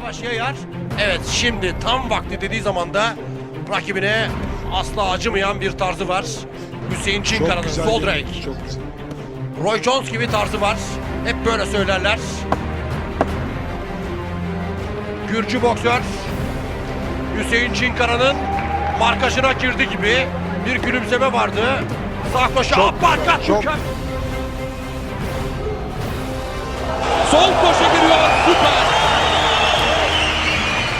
yavaş yayar. Evet şimdi tam vakti dediği zaman da rakibine asla acımayan bir tarzı var. Hüseyin Çinkara'nın sol direk. Çok güzel. Roy Jones gibi tarzı var. Hep böyle söylerler. Gürcü boksör Hüseyin Çinkara'nın markajına girdi gibi bir gülümseme vardı. Sağ koşu güzel, çok- mükemmel. Sol koşu giriyor. Süper.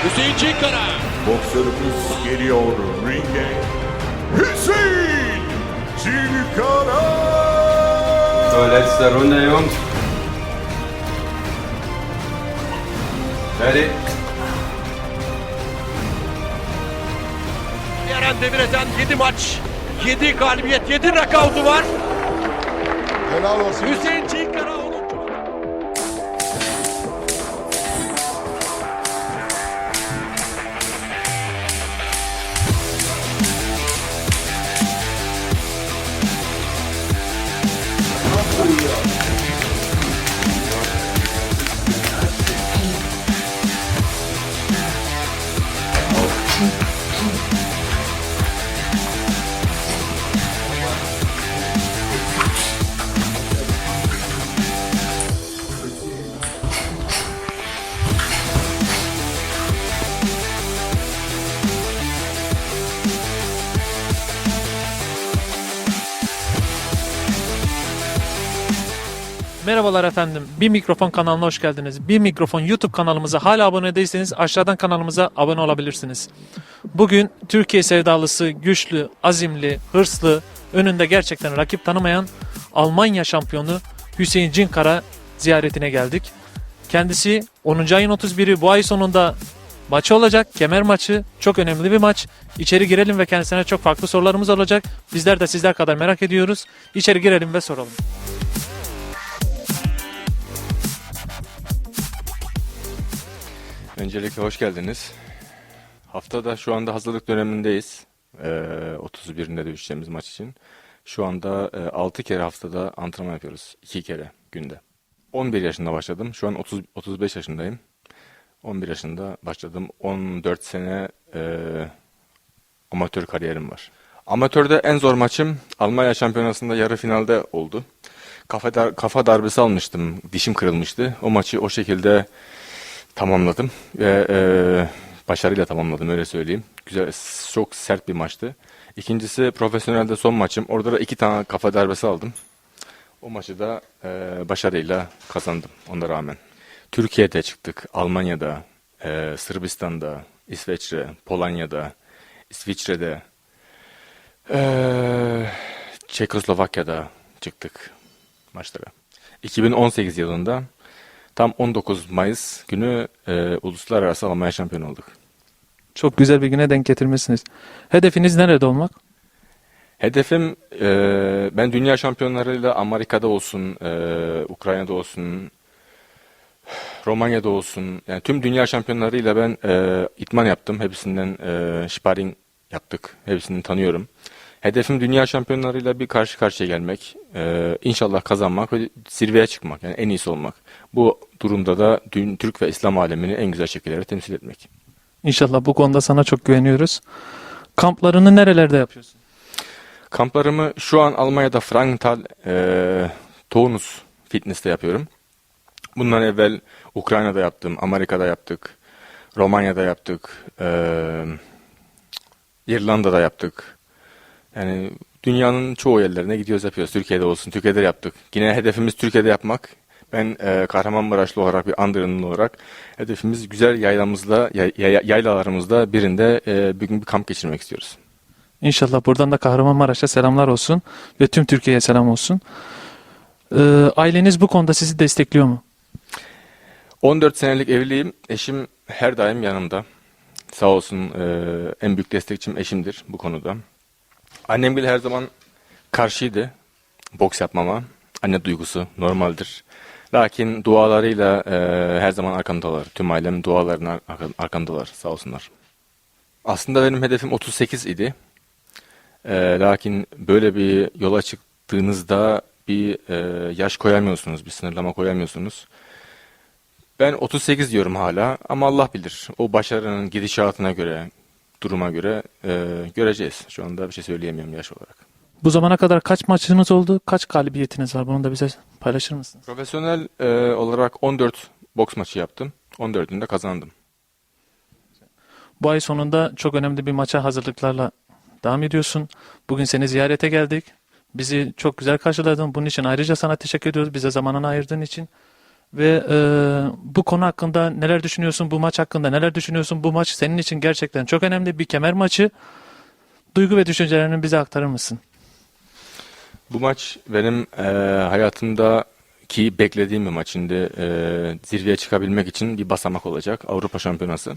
Hüseyin Çinkara. Boksörümüz geliyor ringe. Hüseyin Çinkara. So, letzte Runde, Jungs. Ready? Eren Demireten 7 maç, 7 galibiyet, 7 nakavtu var. Helal olsun. Hüseyin Çinkara Merhabalar efendim. Bir Mikrofon kanalına hoş geldiniz. Bir Mikrofon YouTube kanalımıza hala abone değilseniz aşağıdan kanalımıza abone olabilirsiniz. Bugün Türkiye sevdalısı, güçlü, azimli, hırslı, önünde gerçekten rakip tanımayan Almanya şampiyonu Hüseyin Cinkara ziyaretine geldik. Kendisi 10. ayın 31'i bu ay sonunda maçı olacak. Kemer maçı. Çok önemli bir maç. İçeri girelim ve kendisine çok farklı sorularımız olacak. Bizler de sizler kadar merak ediyoruz. İçeri girelim ve soralım. Öncelikle hoş geldiniz. Haftada şu anda hazırlık dönemindeyiz. Ee, 31'inde dövüşeceğimiz maç için. Şu anda e, 6 kere haftada antrenman yapıyoruz. 2 kere günde. 11 yaşında başladım. Şu an 30, 35 yaşındayım. 11 yaşında başladım. 14 sene e, amatör kariyerim var. Amatörde en zor maçım Almanya Şampiyonası'nda yarı finalde oldu. Kafa, dar- kafa darbesi almıştım. Dişim kırılmıştı. O maçı o şekilde tamamladım ve e, başarıyla tamamladım öyle söyleyeyim. Güzel, çok sert bir maçtı. İkincisi profesyonelde son maçım. Orada da iki tane kafa darbesi aldım. O maçı da e, başarıyla kazandım ona rağmen. Türkiye'de çıktık, Almanya'da, e, Sırbistan'da, İsveç'te, Polonya'da, İsviçre'de, e, Çekoslovakya'da çıktık maçlara. 2018 yılında Tam 19 Mayıs günü e, Uluslararası Almanya şampiyonu olduk. Çok güzel bir güne denk getirmişsiniz. Hedefiniz nerede olmak? Hedefim e, ben dünya şampiyonlarıyla Amerika'da olsun, e, Ukrayna'da olsun, Romanya'da olsun, yani tüm dünya şampiyonlarıyla ben e, itman yaptım. Hepsinden e, sparring yaptık. Hepsini tanıyorum. Hedefim dünya şampiyonlarıyla bir karşı karşıya gelmek. E, inşallah kazanmak ve zirveye çıkmak. Yani en iyisi olmak. Bu durumda da dün Türk ve İslam alemini en güzel şekilde temsil etmek. İnşallah bu konuda sana çok güveniyoruz. Kamplarını nerelerde yapıyorsun? Kamplarımı şu an Almanya'da Frankenthal e, Tonus Fitness'te yapıyorum. Bundan evvel Ukrayna'da yaptım, Amerika'da yaptık, Romanya'da yaptık, e, İrlanda'da yaptık. Yani dünyanın çoğu yerlerine gidiyoruz yapıyoruz. Türkiye'de olsun, Türkiye'de yaptık. Yine hedefimiz Türkiye'de yapmak. Ben e, Kahramanmaraşlı olarak bir Andırınlı olarak hedefimiz güzel yaylamızda, yay- yay- yaylalarımızda birinde e, bir gün bir kamp geçirmek istiyoruz. İnşallah buradan da Kahramanmaraş'a selamlar olsun ve tüm Türkiye'ye selam olsun. Ee, aileniz bu konuda sizi destekliyor mu? 14 senelik evliyim. Eşim her daim yanımda. Sağ olsun e, en büyük destekçim eşimdir bu konuda. Annem bile her zaman karşıydı boks yapmama. Anne duygusu normaldir. Lakin dualarıyla e, her zaman arkamdalar. Tüm ailem dualarına arka- arkamdalar sağ olsunlar. Aslında benim hedefim 38 idi. E, lakin böyle bir yola çıktığınızda bir e, yaş koyamıyorsunuz, bir sınırlama koyamıyorsunuz. Ben 38 diyorum hala ama Allah bilir. O başarının gidişatına göre, duruma göre e, göreceğiz. Şu anda bir şey söyleyemiyorum yaş olarak. Bu zamana kadar kaç maçınız oldu? Kaç galibiyetiniz var? Bunu da bize paylaşır mısınız? Profesyonel e, olarak 14 boks maçı yaptım. 14'ünde kazandım. Bu ay sonunda çok önemli bir maça hazırlıklarla devam ediyorsun. Bugün seni ziyarete geldik. Bizi çok güzel karşıladın. Bunun için ayrıca sana teşekkür ediyoruz. Bize zamanını ayırdığın için. Ve e, bu konu hakkında neler düşünüyorsun? Bu maç hakkında neler düşünüyorsun? Bu maç senin için gerçekten çok önemli bir kemer maçı. Duygu ve düşüncelerini bize aktarır mısın? Bu maç benim e, hayatımdaki beklediğim bir maç. Şimdi e, zirveye çıkabilmek için bir basamak olacak. Avrupa Şampiyonası.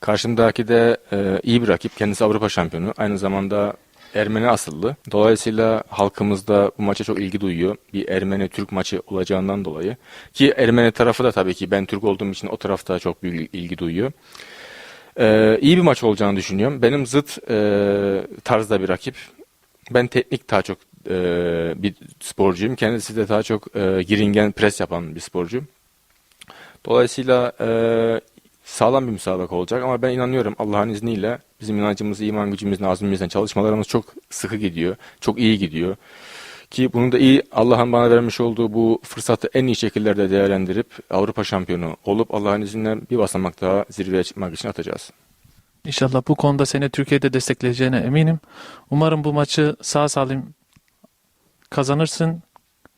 Karşımdaki de e, iyi bir rakip. Kendisi Avrupa Şampiyonu. Aynı zamanda Ermeni asıllı. Dolayısıyla halkımızda bu maça çok ilgi duyuyor. Bir Ermeni-Türk maçı olacağından dolayı. Ki Ermeni tarafı da tabii ki ben Türk olduğum için o tarafta çok büyük ilgi duyuyor. Ee, iyi bir maç olacağını düşünüyorum. Benim zıt e, tarzda bir rakip. Ben teknik daha çok e, bir sporcuyum. Kendisi de daha çok e, giringen pres yapan bir sporcu. Dolayısıyla e, sağlam bir müsabaka olacak ama ben inanıyorum Allah'ın izniyle bizim inancımız, iman gücümüz, azmimizden çalışmalarımız çok sıkı gidiyor. Çok iyi gidiyor. Ki bunu da iyi Allah'ın bana vermiş olduğu bu fırsatı en iyi şekillerde değerlendirip Avrupa şampiyonu olup Allah'ın izniyle bir basamak daha zirveye çıkmak için atacağız. İnşallah bu konuda seni Türkiye'de destekleyeceğine eminim. Umarım bu maçı sağ salim kazanırsın.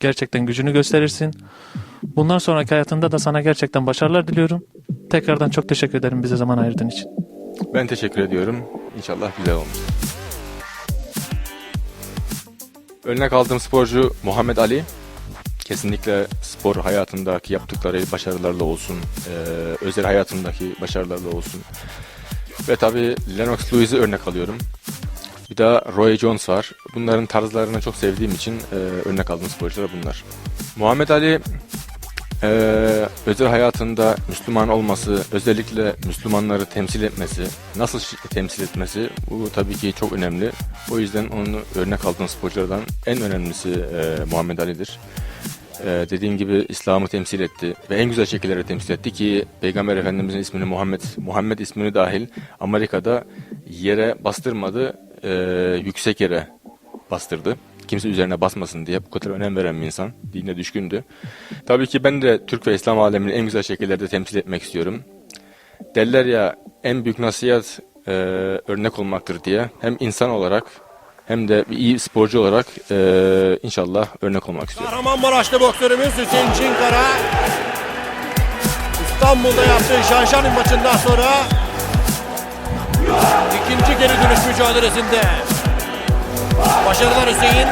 Gerçekten gücünü gösterirsin. Bundan sonraki hayatında da sana gerçekten başarılar diliyorum. Tekrardan çok teşekkür ederim bize zaman ayırdığın için. Ben teşekkür ediyorum. İnşallah güzel olmuş. Örnek aldığım sporcu Muhammed Ali. Kesinlikle spor hayatındaki yaptıkları başarılarla olsun, eee, özel hayatındaki başarılarla olsun. Ve tabii Lennox Lewis'i örnek alıyorum. Bir de Roy Jones var. Bunların tarzlarını çok sevdiğim için eee, örnek aldığım sporcular bunlar. Muhammed Ali ee, özel hayatında Müslüman olması, özellikle Müslümanları temsil etmesi, nasıl temsil etmesi bu tabii ki çok önemli. O yüzden onu örnek aldığım sporculardan en önemlisi e, Muhammed Ali'dir. Ee, dediğim gibi İslam'ı temsil etti ve en güzel şekillerde temsil etti ki Peygamber Efendimizin ismini Muhammed, Muhammed ismini dahil Amerika'da yere bastırmadı, e, yüksek yere bastırdı. Kimse üzerine basmasın diye bu kadar önem veren bir insan. Dine düşkündü. Tabii ki ben de Türk ve İslam alemini en güzel şekillerde temsil etmek istiyorum. Derler ya en büyük nasihat e, örnek olmaktır diye. Hem insan olarak hem de bir iyi sporcu olarak e, inşallah örnek olmak istiyorum. Kahramanmaraşlı boksörümüz Hüseyin Çinkara İstanbul'da yaptığı Şanşani maçından sonra ikinci geri dönüş mücadelesinde başarılar Hüseyin